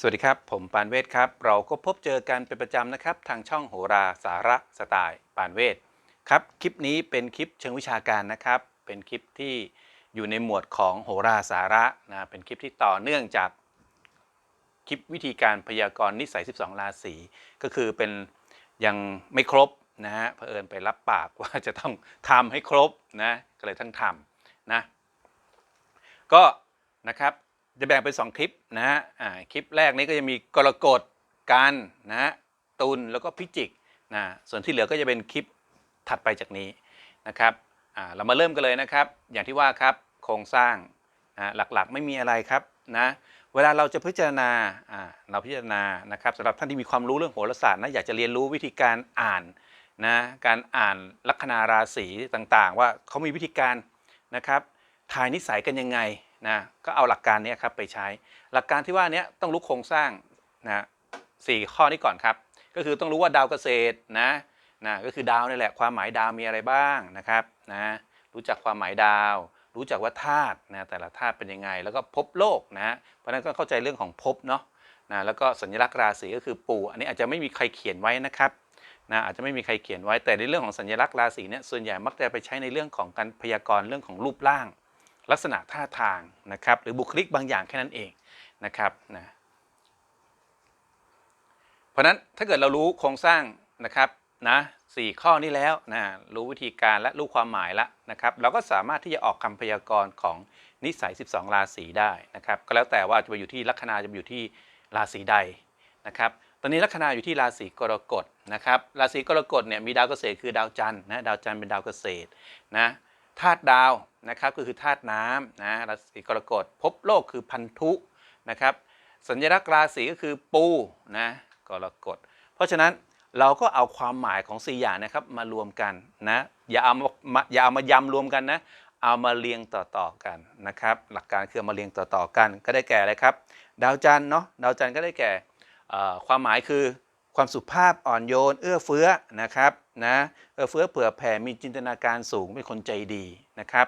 สวัสดีครับ ผมปานเวศครับ เราก็พบเจอกันเป็นประจำนะครับ ทางช่องโหราสาระสไตล์ปานเวศครับ คลิปนี้เป็นคลิปเชิงวิชาการนะครับ เป็นคลิปที่อยู่ในหมวดของโหราสาระนะเป็นคลิปที่ต่อเนื่องจากคลิปวิธีการพยากรณ์นิสัย 12 ราศีก็คือเป็นยังไม่ครบนะฮะเผอิญไปรับปากว่าจะต้องทำให้ครบนะก็เลยทั้งทำนะก็นะครับ จะแบ่งเป็น2คลิปนะฮะอ่าคลิปแรกนี้ก็จะมีกรกฎกันนะฮะตุลแล้วก็พิจิกนะส่วนที่เหลือก็จะเป็นคลิปถัดไปจากนี้นะครับอ่าเรามาเริ่มกันเลยนะครับ อย่างที่ว่าครับโครงสร้างนะหลักๆไม่มีอะไรครับนะเวลาเราจะพิจารณาอ่าเราพิจารณานะครับสำหรับท่านที่มีความรู้เรื่องโหราศาสตร์นะอยากจะเรียนรู้วิธีการอ่านนะการอ่านลัคนาราศีต่างๆ ว่าเขามีวิธีการนะครับทายนิสัยกันยังไง นะก็เอาหลักการนี้ครับไปใช้ หลักการที่ว่านี้ต้องรู้โครงสร้างนะสี่ข้อนี้ก่อนครับ ก็คือต้องรู้ว่าดาวเกษตรนะนะก็คือดาวนี่แหละความหมายดาวมีอะไรบ้างนะครับนะรู้จักความหมายดาว รู้จักว่าธาตุนะแต่ละธาตุเป็นยังไง แล้วก็ภพโลกนะเพราะนั้นก็เข้าใจเรื่องของภพเนาะนะแล้วก็สัญลักษณ์ราศีก็คือปูอันนี้อาจจะไม่มีใครเขียนไว้นะครับนะอาจจะไม่มีใครเขียนไว้แต่ในเรื่องของสัญลักษณ์ราศีเนี่ยส่วนใหญ่มักจะไปใช้ในเรื่องของการพยากรณ์เรื่องของรูปร่าง ลักษณะท่าทางนะครับหรือบุคลิกบางอย่างแค่นั้นเองนะครับนะเพราะนั้นถ้าเกิดเรารู้โครงสร้างนะครับนะสี่ข้อนี้แล้วนะรู้วิธีการและรู้ความหมายแล้วนะครับ เราก็สามารถที่จะออกคำพยากรณ์ของนิสัย 12 ราศีได้นะครับ ก็แล้วแต่ว่าจะไปอยู่ที่ลัคนาจะไปอยู่ที่ราศีใดนะครับ ตอนนี้ลัคนาอยู่ที่ราศีกรกฎนะครับ ราศีกรกฎเนี่ยมีดาวเกษตรคือดาวจันทร์นะดาวจันทร์เป็นดาวเกษตรนะ ธาตุดาวนะครับก็คือธาตุน้ำนะราศีกรกฎภพโลกคือพันธุนะครับสัญลักษณ์ราศีก็คือปูนะกรกฎเพราะฉะนั้นเราก็เอาความหมายของสี่อย่างนะครับมารวมกันนะอย่าเอามาอย่าเอามายำรวมกันนะเอามาเรียงต่อๆกันนะครับหลักการคือมาเรียงต่อๆกันก็ได้แก่อะไรครับ ดาวจันทร์เนาะดาวจันทร์ก็ได้แก่ความหมายคือ ความสุภาพอ่อนโยน เอื้อเฟื้อนะครับนะเอื้อเฟื้อเผื่อแผ่มีจินตนาการสูงเป็นคนใจดีนะครับ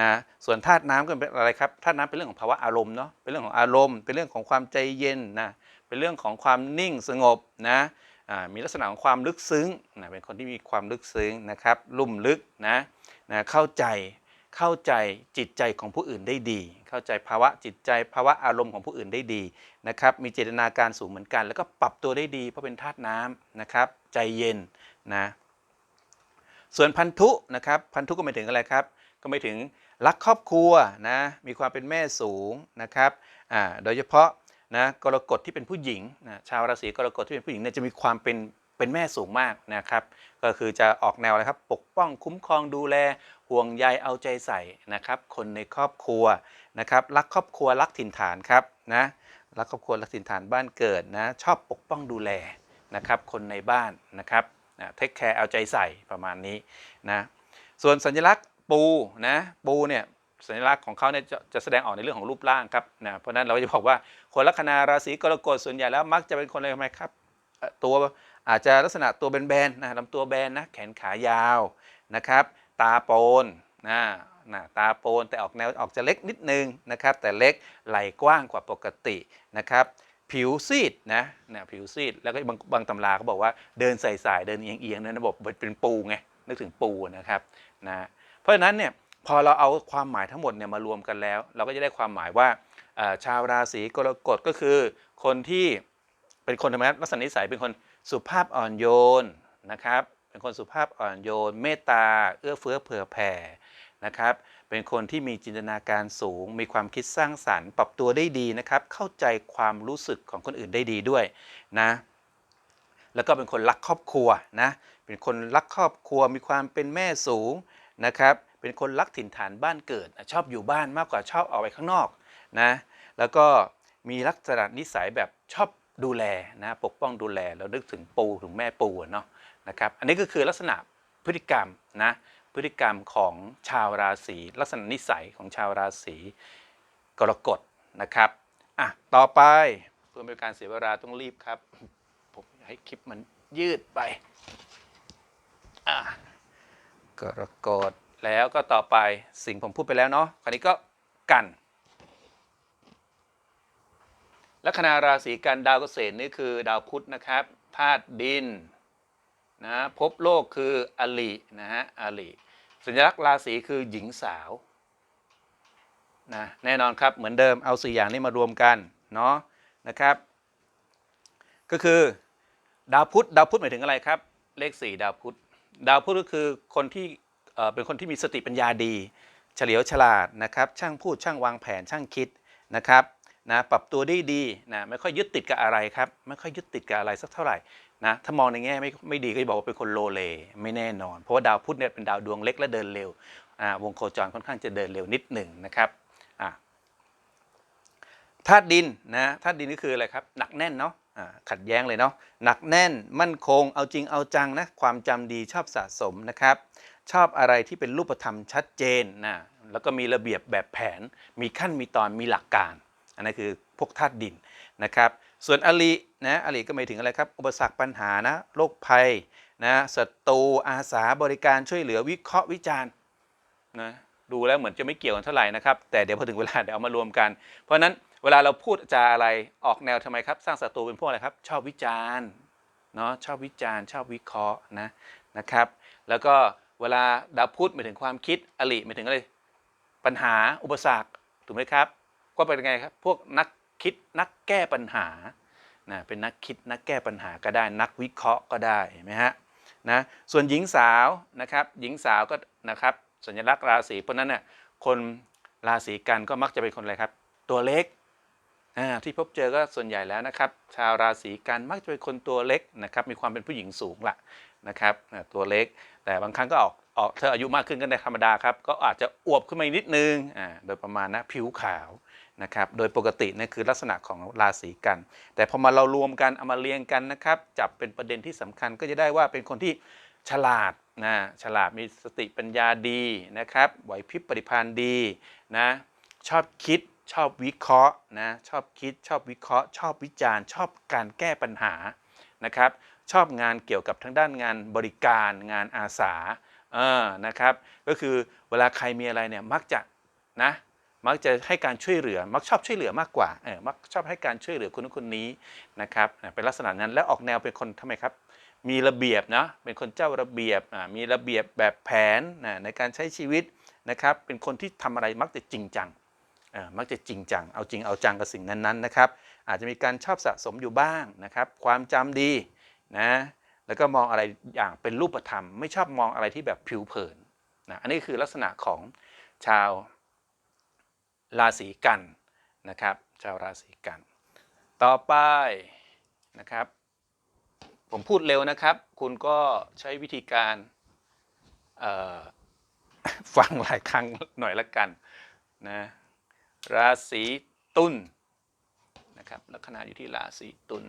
นะส่วนธาตุน้ำก็เป็นอะไรครับธาตุน้ำเป็นเรื่องของภาวะอารมณ์เนาะเป็นเรื่องของอารมณ์ เป็นเรื่องของความใจเย็นนะเป็นเรื่องของความนิ่งสงบนะมีลักษณะของความลึกซึ้งนะเป็นคนที่มีความลึกซึ้งนะครับลุ่มลึกนะนะเข้าใจ เข้าใจจิตใจของผู้อื่นได้ดี เข้าใจภาวะจิตใจภาวะอารมณ์ของผู้อื่นได้ดีนะครับ มีเจตนาการสูงเหมือนกัน แล้วก็ปรับตัวได้ดี เพราะเป็นธาตุน้ำนะครับ ใจเย็นนะส่วนพันธุนะครับพันธุก็หมายถึงอะไรครับ ก็หมายถึงรักครอบครัวนะมีความเป็นแม่สูงนะครับอ่าโดยเฉพาะนะกรกฎที่เป็นผู้หญิงนะชาวราศีกรกฎที่เป็นผู้หญิงเนี่ยจะมีความเป็น เป็นแม่สูงมากนะครับ ก็คือจะออกแนวอะไรครับ ปกป้องคุ้มครองดูแล ห่วงใยเอาใจใส่นะครับ คนในครอบครัวนะครับ รักครอบครัวรักถิ่นฐานครับนะรักครอบครัวรักถิ่นฐานบ้านเกิดนะชอบปกป้องดูแลนะครับ คนในบ้านนะครับเทคแคร์เอาใจใส่ประมาณนี้นะส่วนสัญลักษณ์ปูนะปูเนี่ยสัญลักษณ์ของเขาเนี่ยจะจะแสดงออกในเรื่องของรูปร่างครับนะเพราะนั้นเราจะบอกว่าคนลัคนาราศีกรกฎส่วนใหญ่แล้วมักจะเป็นคนอะไรไหมครับ ตัว อาจจะลักษณะตัวแบนๆนะลำตัวแบนนะแขนขายาวนะครับตาโปนนะนะตาโปนแต่ออกแนวออกจะเล็กนิดนึงนะครับแต่เล็กไหลกว้างกว่าปกตินะครับผิวซีดนะนะผิวซีดแล้วก็บางบางตำราเขาบอกว่าเดินใส่สายเดินเอียงเอียงๆนระบบเป็นปูไงนึกถึงปูนะครับนะเพราะฉะนั้นเนี่ยพอเราเอาความหมายทั้งหมดเนี่ยมารวมกันแล้ว เราก็จะได้ความหมายว่าชาวราศีกรกฎก็คือคนที่เป็นคนธรรมะลักษณะนิสัยเป็นคน สุภาพอ่อนโยนนะครับ เป็นคนสุภาพอ่อนโยน เมตตา เอื้อเฟื้อเผื่อแผ่นะครับ เป็นคนที่มีจินตนาการสูง มีความคิดสร้างสรรค์ ปรับตัวได้ดีนะครับ เข้าใจความรู้สึกของคนอื่นได้ดีด้วยนะแล้วก็เป็นคนรักครอบครัวนะ เป็นคนรักครอบครัว มีความเป็นแม่สูงนะครับ เป็นคนรักถิ่นฐานบ้านเกิด ชอบอยู่บ้านมากกว่าชอบออกไปข้างนอกนะ แล้วก็มีลักษณะนิสัยแบบชอบ ดูแลนะปกป้องดูแลเรานึกถึงปูถึงแม่ปูเนาะนะครับอันนี้ก็คือลักษณะพฤติกรรมนะพฤติกรรมของชาวราศีลักษณะนิสัยของชาวราศีกรกฎนะครับอะต่อไปเพื่อเป็นการเสียเวลาต้องรีบครับ ผมให้คลิปมันยืดไปอะกรกฎแล้วก็ต่อไปสิ่งผมพูดไปแล้วเนาะคราวนี้ก็กัน ลัคนาราศีกันดาวเกษตรนี่คือดาวพุธนะครับธาตุดินนะภพโลกคืออลินะฮะอลิสัญลักษณ์ราศีคือหญิงสาวนะแน่นอนครับเหมือนเดิมเอาสี่อย่างนี้มารวมกันเนาะนะครับ ก็คือดาวพุธดาวพุธหมายถึงอะไรครับ เลขสี่ดาวพุธดาวพุธก็คือคนที่เอ่อเป็นคนที่มีสติปัญญาดี เฉลียวฉลาดนะครับ ช่างพูดช่างวางแผนช่างคิดนะครับ นะปรับตัวได้ดีนะไม่ค่อยยึดติดกับอะไรครับไม่ค่อยยึดติดกับอะไรสักเท่าไหร่นะถ้ามองในแง่ไม่ไม่ดีก็จะบอกว่าเป็นคนโลเลไม่แน่นอน เพราะว่าดาวพุธเนี่ยเป็นดาวดวงเล็กและเดินเร็ววงโคจรค่อนข้างจะเดินเร็วนิดหนึ่งนะครับธาตุดินนะธาตุดินก็คืออะไรครับหนักแน่นเนาะขัดแย้งเลยเนาะหนักแน่นมั่นคงเอาจริงเอาจังนะความจำดีชอบสะสมนะครับชอบอะไรที่เป็นรูปธรรมชัดเจนนะแล้วก็มีระเบียบแบบแผน มีขั้นมีตอนมีหลักการ อันนั้นคือพวกธาตุดินนะครับ ส่วนอลินะอลิก็หมายถึงอะไรครับ อุปสรรคปัญหานะโรคภัยนะศัตรูอาสาบริการช่วยเหลือวิเคราะห์วิจารณ์นะดูแล้วเหมือนจะไม่เกี่ยวกันเท่าไหร่นะครับ แต่เดี๋ยวพอถึงเวลาเดี๋ยวเอามารวมกัน เพราะฉะนั้นเวลาเราพูดจาอะไรออกแนวทำไมครับ สร้างศัตรูเป็นพวกอะไรครับ ชอบวิจารณ์เนาะชอบวิจารณ์ชอบวิเคราะห์นะนะครับ แล้วก็เวลาดาวพุธหมายถึงความคิดอลิหมายถึงอะไรปัญหาอุปสรรคถูกไหมครับ ก็เป็นไงครับ พวกนักคิดนักแก้ปัญหานะเป็นนักคิดนักแก้ปัญหาก็ได้นักวิเคราะห์ก็ได้เห็นไหมฮะนะส่วนหญิงสาวนะครับหญิงสาวก็นะครับสัญลักษณ์ราศีเพราะนั้นเนี่ยคนราศีกันก็มักจะเป็นคนอะไรครับ ตัวเล็กที่พบเจอก็ส่วนใหญ่แล้วนะครับ ชาวราศีกันมักจะเป็นคนตัวเล็กนะครับมีความเป็นผู้หญิงสูงละนะครับตัวเล็ก แต่บางครั้งก็ออกออกเธออายุมากขึ้นก็ได้ธรรมดาครับก็อาจจะอวบขึ้นมานิดนึงอ่าโดยประมาณนะผิวขาว นะครับ โดยปกตินั่คือลักษณะของราศีกัน แต่พอมาเรารวมกันเอามาเรียงกันนะครับ จับเป็นประเด็นที่สำคัญก็จะได้ว่าเป็นคนที่ฉลาดนะฉลาดมีสติปัญญาดีนะครับไหวพริบปฏิภาณดีนะชอบคิดชอบวิเคราะห์นะชอบคิดชอบวิเคราะห์ ชอบวิจารณ์ ชอบการแก้ปัญหานะครับ ชอบงานเกี่ยวกับทางด้านงานบริการงานอาสาเออนะครับ ก็คือเวลาใครมีอะไรเนี่ยมักจะนะ มักจะให้การช่วยเหลือ มักชอบช่วยเหลือมากกว่าเออมักชอบให้การช่วยเหลือคนนู้นคนนี้นะครับเป็นลักษณะนั้นแล้วออกแนวเป็นคนทำไมครับ มีระเบียบเนาะเป็นคนเจ้าระเบียบมีระเบียบแบบแผนนะในการใช้ชีวิตนะครับเป็นคนที่ทำอะไรมักจะจริงจังอ่อมักจะจริงจัง เอาจริงเอาจังกับสิ่งนั้นๆนะครับ อาจจะมีการชอบสะสมอยู่บ้างนะครับ ความจำดีนะ แล้วก็มองอะไรอย่างเป็นรูปธรรม ไม่ชอบมองอะไรที่แบบผิวเผินนะ อันนี้คือลักษณะของชาว ราศีกันนะครับชาวราศีกัน ต่อไปนะครับ ผมพูดเร็วนะครับ คุณก็ใช้วิธีการฟังหลายครั้งหน่อยละกันนะราศีตุลนะครับลัคนาอยู่ที่ราศีตุล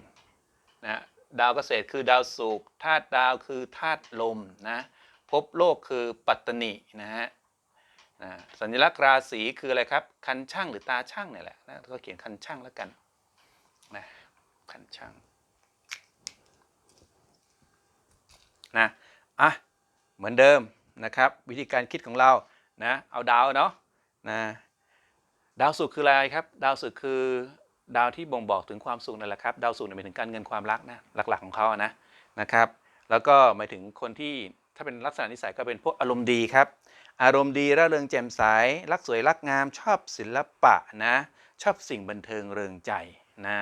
นะดาวเกษตรคือดาวศุกร์ธาตุดาวคือธาตุลมนะภพโลกคือปัตตนินะฮะ สัญลักษณ์ราศีคืออะไรครับ คันช่างหรือตาช่างเนี่ยแหละนะก็เขียนคันช่างแล้วกันนะคันช่างนะอะเหมือนเดิมนะครับ วิธีการคิดของเรานะเอาดาวเนาะนะดาวศุกร์คืออะไรครับ ดาวศุกร์คือดาวที่บ่งบอกถึงความสุขนั่นแหละครับ ดาวศุกร์หมายถึงการเงินความรักนะหลักๆของเขาอะนะนะครับ แล้วก็หมายถึงคนที่ถ้าเป็นลักษณะนิสัยก็เป็นพวกอารมณ์ดีครับ อารมณ์ดีร่าเริงแจ่มใสรักสวยรักงามชอบศิลปะนะชอบสิ่งบันเทิงเริงใจนะ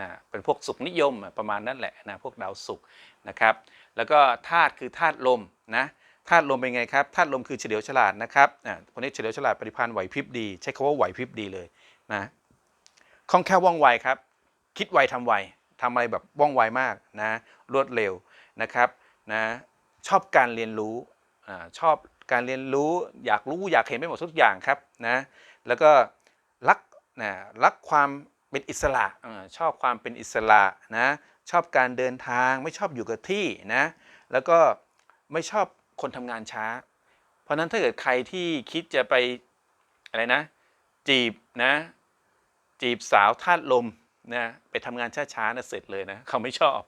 นะเป็นพวกสุขนิยมประมาณนั้นแหละนะพวกดาวศุกนะครับ แล้วก็ธาตุคือธาตุลมนะธาตุลมเป็นไงครับธาตุลมคือเฉลียวฉลาดนะครับอ่าคนนี้เฉลียวฉลาดปฏิภาณไหวพริบดี ใช้คำว่าไหวพริบดีเลยนะคล่องแคล่วว่องไวครับ คิดไวทำไวทำอะไรแบบว่องไวมากนะรวดเร็วนะครับนะชอบการเรียนรู้อาชอบ การเรียนรู้อยากรู้อยากเห็นไปหมดทุกอย่างครับนะแล้วก็รักนะรักความเป็นอิสระอชอบความเป็นอิสระนะชอบการเดินทางไม่ชอบอยู่กับที่นะแล้วก็ไม่ชอบคนทำงานช้า เพราะฉะนั้นถ้าเกิดใครที่คิดจะไปอะไรนะ จีบนะจีบสาวธาตุลมนะไปทำงานช้าๆนะเสร็จเลยนะเขาไม่ชอบ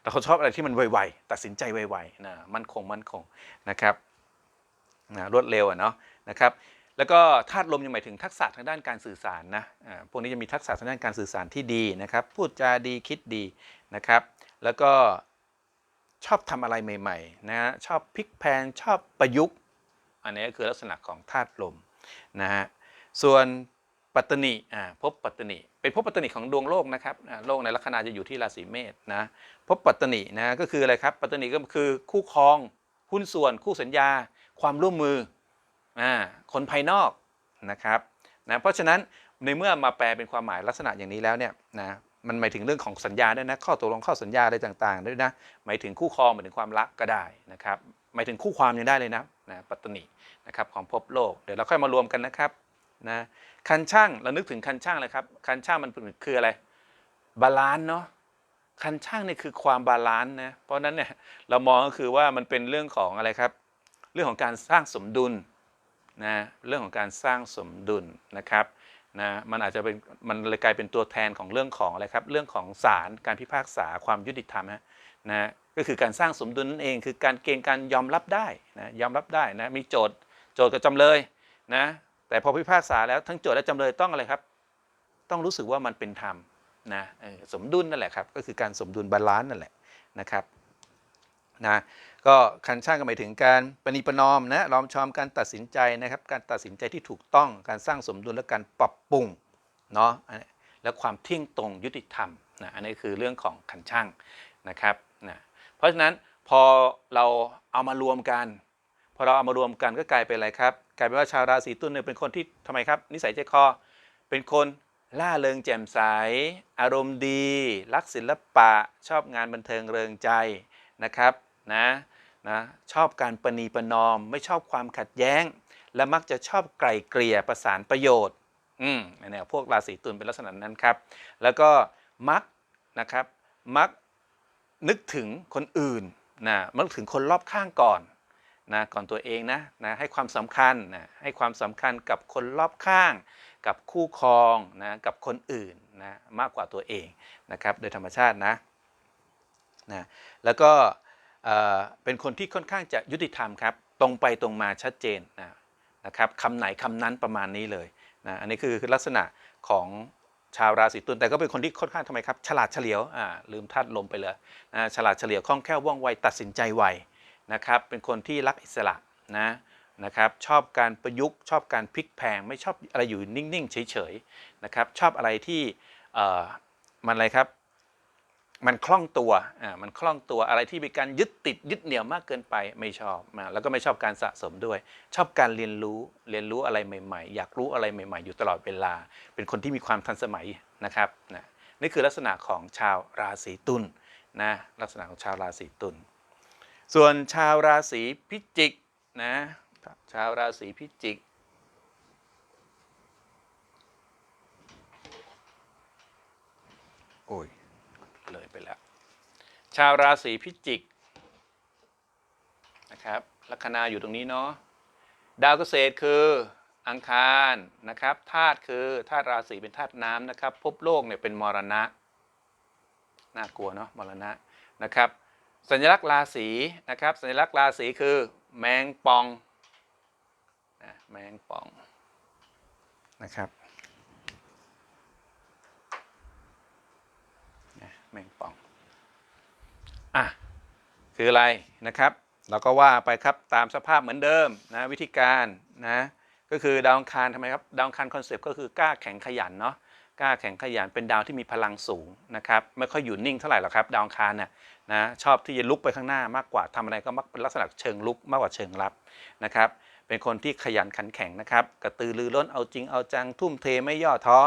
แต่เขาชอบอะไรที่มันไวๆตัดสินใจไวๆนะมั่นคงมั่นคงนะครับ นะรวดเร็วอะเนาะนะครับแล้วก็ธาตุลมยังหมายถึงทักษะทางด้านการสื่อสารนะพวกนี้จะมีทักษะทางด้านการสื่อสารที่ดีนะครับ พูดจาดีคิดดีนะครับ แล้วก็ชอบทำอะไรใหม่ๆนะฮะชอบพลิกแพงชอบประยุกต์ อันนี้ก็คือลักษณะของธาตุลมนะฮะส่วนปัตตนิอ่าภพปัตตนิเป็นภพปัตตนิของดวงโลกนะครับโลกในลัคนาจะอยู่ที่ราศีเมษนะภพปัตตนินะก็คืออะไรครับปัตตนิก็คือคู่ครองหุ้นส่วนคู่สัญญา ความร่วมมือคนภายนอกนะครับนะเพราะฉะนั้นในเมื่อมาแปลเป็นความหมายลักษณะอย่างนี้แล้วเนี่ยนะมันหมายถึงเรื่องของสัญญาด้วยนะข้อตกลงข้อสัญญาอะไรต่างๆด้วยนะหมายถึงคู่ครองหมายถึงความรักก็ได้นะครับหมายถึงคู่ความยังได้เลยนะนะปัตตนินะครับของภพโลกเดี๋ยวเราค่อยมารวมกันนะครับนะคันช่างเรานึกถึงคันช่างเลยครับคันช่างมันคืออะไรบาลานซ์เนาะคันช่างนี่คือความบาลานซ์นะเพราะนั้นเนี่ยเรามองก็คือว่ามันเป็นเรื่องของอะไรครับ รื่องของการสร้างสมดุลนะเรื่องของการสร้างสมดุลนะครับนะมันอาจจะเป็นมันเลยกลายเป็นตัวแทนของเรื่องของอะไรครับเรื่องของศาลการพิพากษาความยุติธรรมนะนะก็คือการสร้างสมดุลนั่นเอง คือการเกณฑ์การยอมรับได้นะยอมรับได้นะมีโจทย์โจทย์กับจำเลยนะแต่พอพิพากษาแล้วทั้งโจทย์และจำเลยต้องอะไรครับ ต้องรู้สึกว่ามันเป็นธรรมนะสมดุลนั่นแหละครับก็คือการสมดุลบาลานซ์นั่นแหละนะครับ นะก็คันช่างก็หมายถึงการประนีประนอมนะรอมชอมการตัดสินใจนะครับ การตัดสินใจที่ถูกต้องการสร้างสมดุลและการปรับปรุงเนาะอันนี้และความเที่ยงตรงยุติธรรมนะอันนี้คือเรื่องของคันช่างนะครับนะเพราะฉะนั้นพอเราเอามารวมกัน พอเราเอามารวมกันก็กลายเป็นอะไรครับ กลายเป็นว่าชาวราศีตุลเนี่ยเป็นคนที่ทำไมครับ นิสัยใจคอเป็นคนล่าเริงแจ่มใส อารมณ์ดี รักศิลปะ ชอบงานบันเทิงเริงใจนะครับ นะนะชอบการประนีประนอม ไม่ชอบความขัดแย้ง และมักจะชอบไกล่เกลี่ยประสานประโยชน์อืมในแนวพวกราศีตุลเป็นลักษณะนั้นครับ แล้วก็มักนะครับมักนึกถึงคนอื่นนะมักนึกถึงคนรอบข้างก่อนนะก่อนตัวเองนะนะให้ความสำคัญนะให้ความสำคัญกับคนรอบข้าง กับคู่ครองนะกับคนอื่นนะมากกว่าตัวเองนะครับโดยธรรมชาตินะนะแล้วก็ เป็นคนที่ค่อนข้างจะยุติธรรมครับ ตรงไปตรงมาชัดเจนนะนะครับคำไหนคำนั้นประมาณนี้เลยนะอันนี้คือลักษณะของชาวราศีตุลแต่ก็เป็นคนที่ค่อนข้างทำไมครับ ฉลาดเฉลียวอ่าลืมธาตุลมไปเลยนะฉลาดเฉลียวคล่องแคล่วว่องไวตัดสินใจไวนะครับเป็นคนที่รักอิสระนะนะครับชอบการประยุกต์ชอบการพลิกแพงไม่ชอบอะไรอยู่นิ่งๆ เฉยๆนะครับชอบอะไรที่เอ่อมันอะไรครับ มันคล่องตัวอ่ามันคล่องตัวอะไรที่มีการยึดติดยึดเหนี่ยวมากเกินไปไม่ชอบนะแล้วก็ไม่ชอบการสะสมด้วย ชอบการเรียนรู้เรียนรู้อะไรใหม่ ๆ อยากรู้อะไรใหม่ ๆ อยู่ตลอดเวลา เป็นคนที่มีความทันสมัยนะครับนะนี่คือลักษณะของชาวราศีตุลนะลักษณะของชาวราศีตุลส่วนชาวราศีพิจิกนะชาวราศีพิจิก โอ้ย เลยไปแล้ว ชาวราศีพิจิกนะครับลัคนาอยู่ตรงนี้เนาะดาวเกษตรคืออังคารนะครับธาตุคือธาตุราศีเป็นธาตุน้ำนะครับภพโลกเนี่ยเป็นมรณะน่ากลัวเนาะมรณะนะครับ สัญลักษณ์ราศีนะครับ สัญลักษณ์ราศีคือ แมงป่องนะแมงป่องนะครับนะแมงป่องอะ คืออะไรนะครับ เราก็ว่าไปครับตามสภาพเหมือนเดิมนะวิธีการนะก็คือดาวอังคารทำไมครับดาวอังคารคอนเซปต์ก็คือกล้าแข็งขยันเนาะกล้าแข็งขยันเป็นดาวที่มีพลังสูงนะครับไม่ค่อยอยู่นิ่งเท่าไหร่หรอกครับ ดาวอังคารเนี่ยนะชอบที่จะลุกไปข้างหน้ามากกว่าทำอะไรก็มักเป็นลักษณะเชิงลุกมากกว่าเชิงรับนะครับเป็นคนที่ขยันขันแข็งนะครับกระตือรือร้นเอาจริงเอาจังทุ่มเทไม่ย่อท้อ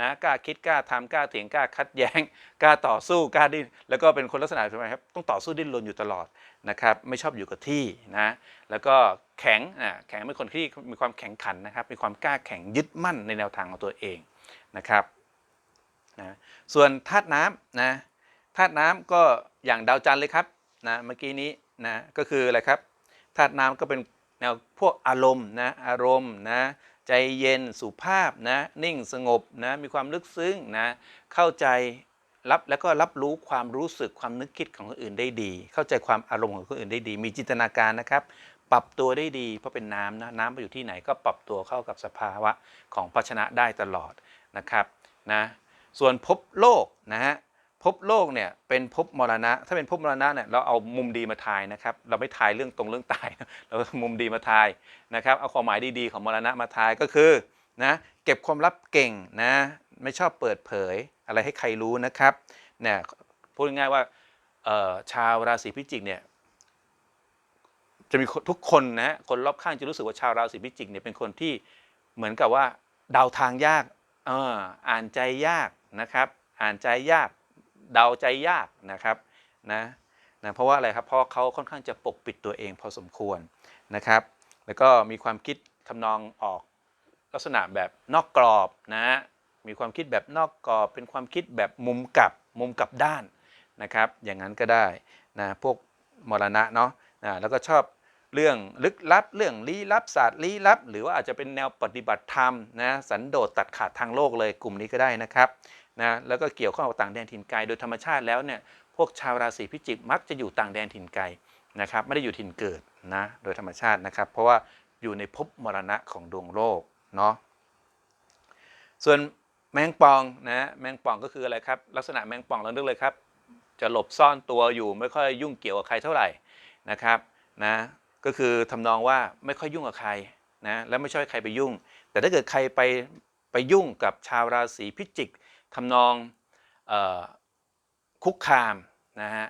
นะกล้าคิดกล้าทำกล้าเถียงกล้าคัดแย้งกล้าต่อสู้กล้าดิ้นแล้วก็เป็นคนลักษณะทำไมครับต้องต่อสู้ดิ้นรนอยู่ตลอดนะครับไม่ชอบอยู่กับที่นะแล้วก็แข็งอะแข็งเป็นคนที่มีความแข็งขันนะครับมีความกล้าแข็งยึดมั่นในแนวทางของตัวเองนะครับนะส่วนธาตุน้ำนะธาตุน้ำก็อย่างดาวจันทร์เลยครับนะเมื่อกี้นี้นะก็คืออะไรครับธาตุน้ำก็เป็นแนวพวกอารมณ์นะอารมณ์นะ ใจเย็นสุภาพนะนิ่งสงบนะมีความลึกซึ้งนะเข้าใจรับแล้วก็รับรู้ความรู้สึกความนึกคิดของคนอื่นได้ดี เข้าใจความอารมณ์ของคนอื่นได้ดี มีจินตนาการนะครับ ปรับตัวได้ดีเพราะเป็นน้ำนะน้ำไปอยู่ที่ไหนก็ปรับตัวเข้ากับสภาวะของภาชนะได้ตลอดนะครับนะส่วนภพโลกนะฮะ ภพโลกเนี่ยเป็นภพมรณะ ถ้าเป็นภพมรณะเนี่ยเราเอามุมดีมาทายนะครับ เราไม่ทายเรื่องตรงเรื่องตาย เราเอามุมดีมาทายนะครับ เอาความหมายดีๆของมรณะมาทายก็คือนะเก็บความลับเก่งนะไม่ชอบเปิดเผยอะไรให้ใครรู้นะครับเนี่ยพูดง่ายๆว่าชาวราศีพิจิกเนี่ยจะมีทุกคนนะคนรอบข้างจะรู้สึกว่าชาวราศีพิจิกเนี่ยเป็นคนที่เหมือนกับว่าเดาทางยากออ่านใจยากนะครับ อ่านใจยาก เดาใจยากนะครับนะนะเพราะว่าอะไรครับเพราะเขาค่อนข้างจะปกปิดตัวเองพอสมควรนะครับ แล้วก็มีความคิดทำนองออกลักษณะแบบนอกกรอบนะมีความคิดแบบนอกกรอบ เป็นความคิดแบบมุมกลับมุมกลับด้านนะครับ อย่างนั้นก็ได้นะพวกมรณะเนาะนะแล้วก็ชอบเรื่องลึกลับ เรื่องลี้ลับศาสตร์ลี้ลับ หรือว่าอาจจะเป็นแนวปฏิบัติธรรมนะสันโดษตัดขาดทางโลกเลยกลุ่มนี้ก็ได้นะครับ นะแล้วก็เกี่ยวข้องกับต่างแดนถิ่นไกล โดยธรรมชาติแล้วเนี่ยพวกชาวราศีพิจิกมักจะอยู่ต่างแดนถิ่นไกลนะครับไม่ได้อยู่ถิ่นเกิดนะโดยธรรมชาตินะครับ เพราะว่าอยู่ในภพมรณะของดวงโลกเนาะส่วนแมงป่องนะแมงป่องก็คืออะไรครับลักษณะแมงป่องเรานึกเลยครับ จะหลบซ่อนตัวอยู่ไม่ค่อยยุ่งเกี่ยวกับใครเท่าไหร่นะครับนะก็คือทำนองว่าไม่ค่อยยุ่งกับใครนะแล้วไม่ช่วยใครไปยุ่ง แต่ถ้าเกิดใครไปไปยุ่งกับชาวราศีพิจิก ทำนองออคุกคามนะฮะ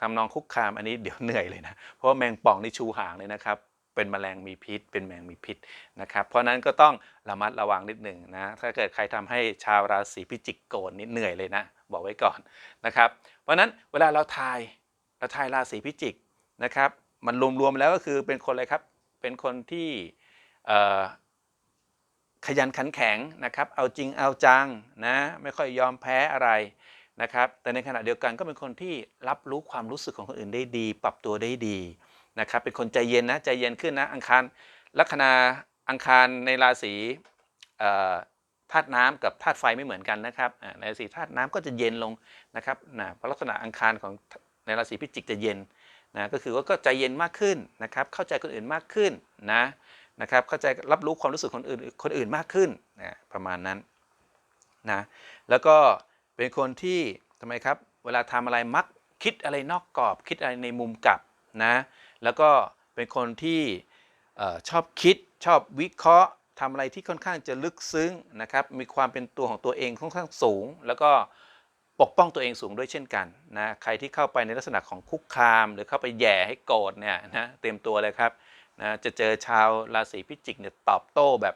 ทำนองคุกคามอันนี้เดี๋ยวเหนื่อยเลยนะ เพราะว่าแมงป่องนี่ชูหางเลยนะครับ เป็นแมลงมีพิษ เป็นแมงมีพิษนะครับ เพราะนั้นก็ต้องระมัดระวังนิดหนึ่งนะ ถ้าเกิดใครทำให้ชาวราศีพิจิกโกรธนี่เหนื่อยเลยนะ บอกไว้ก่อนนะครับ เพราะนั้นเวลาเราทายเราทายราศีพิจิกนะครับ มันรวมๆแล้วก็คือเป็นคนอะไรครับ เป็นคนที่ ขยันขันแข็งนะครับ เอาจริงเอาจังนะไม่ค่อยยอมแพ้อะไรนะครับ แต่ในขณะเดียวกันก็เป็นคนที่รับรู้ความรู้สึกของคนอื่นได้ดี ปรับตัวได้ดีนะครับ เป็นคนใจเย็นนะใจเย็นขึ้นนะอังคารลัคนาอังคารในราศีธาตุน้ำกับธาตุไฟไม่เหมือนกันนะครับในราศีธาตุน้ำก็จะเย็นลงนะครับนะเพราะลักษณะอังคารของในราศีพิจิกจะเย็นนะก็คือว่าก็ใจเย็นมากขึ้นนะครับเข้าใจคนอื่นมากขึ้นนะ นะครับเข้าใจรับรู้ความรู้สึกคนอื่นคนอื่นมากขึ้นนะประมาณนั้นนะแล้วก็เป็นคนที่ทำไมครับเวลาทำอะไรมักคิดอะไรนอกกรอบ คิดอะไรในมุมกลับนะแล้วก็เป็นคนที่ชอบคิดชอบวิเคราะห์ทำอะไรที่ค่อนข้างจะลึกซึ้งนะครับมีความเป็นตัวของตัวเองค่อนข้างสูง แล้วก็ปกป้องตัวเองสูงด้วยเช่นกันนะใครที่เข้าไปในลักษณะของคุกคาม หรือเข้าไปแย่ให้โกรธเนี่ยนะเตรียมตัวเลยครับ นะจะเจอชาวราศีพิจิกเนี่ยตอบโต้แบบ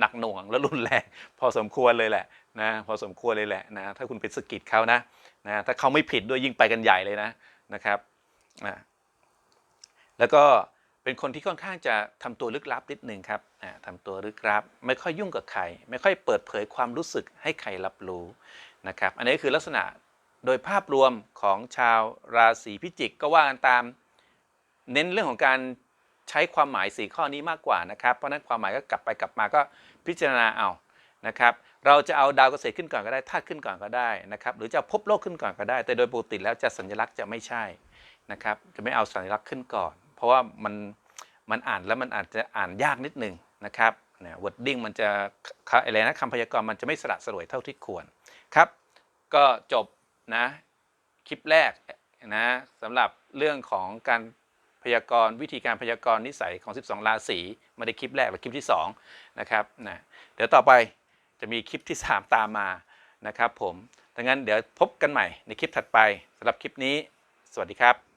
หนักหน่วงและรุนแรงพอสมควรเลยแหละนะพอสมควรเลยแหละนะถ้าคุณไปสกิดเขานะนะถ้าเขาไม่ผิดด้วยยิ่งไปกันใหญ่เลยนะนะครับนะแล้วก็เป็นคนที่ค่อนข้างจะทำตัวลึกลับนิดหนึ่งครับอ่าทำตัวลึกลับ ไม่ค่อยยุ่งกับใคร ไม่ค่อยเปิดเผยความรู้สึกให้ใครรับรู้นะครับอันนี้คือลักษณะโดยภาพรวมของชาวราศีพิจิกก็ว่ากันตามเน้นเรื่องของการ ใช้ความหมาย 4 ข้อนี้มากกว่านะครับ เพราะนั้นความหมายก็กลับไปกลับมาก็พิจารณาเอานะครับเราจะเอาดาวเกษตรขึ้นก่อนก็ได้ธาตุขึ้นก่อนก็ได้นะครับหรือจะเอาภพโลกขึ้นก่อนก็ได้ แต่โดยปกติแล้วจะสัญลักษณ์จะไม่ใช่นะครับจะไม่เอาสัญลักษณ์ขึ้นก่อน เพราะว่ามันมันอ่านแล้วมันอาจจะอ่านยากนิดหนึงนะครับเนะวอร์ดดิ้งมันจะอะไรนะคำพยากรณ์มันจะไม่สละสลวยเท่าที่ควรครับ ก็จบนะคลิปแรกนะสำหรับเรื่องของการ พยากรณ์วิธีการพยากรณ์นิสัยของ 12 ราศีไม่ได้คลิปแรกหรือคลิปที่2นะครับนะเดี๋ยวต่อไปจะมีคลิปที่ 3 ตามมานะครับผมดังนั้นเดี๋ยวพบกันใหม่ในคลิปถัดไปสำหรับคลิปนี้ สวัสดีครับ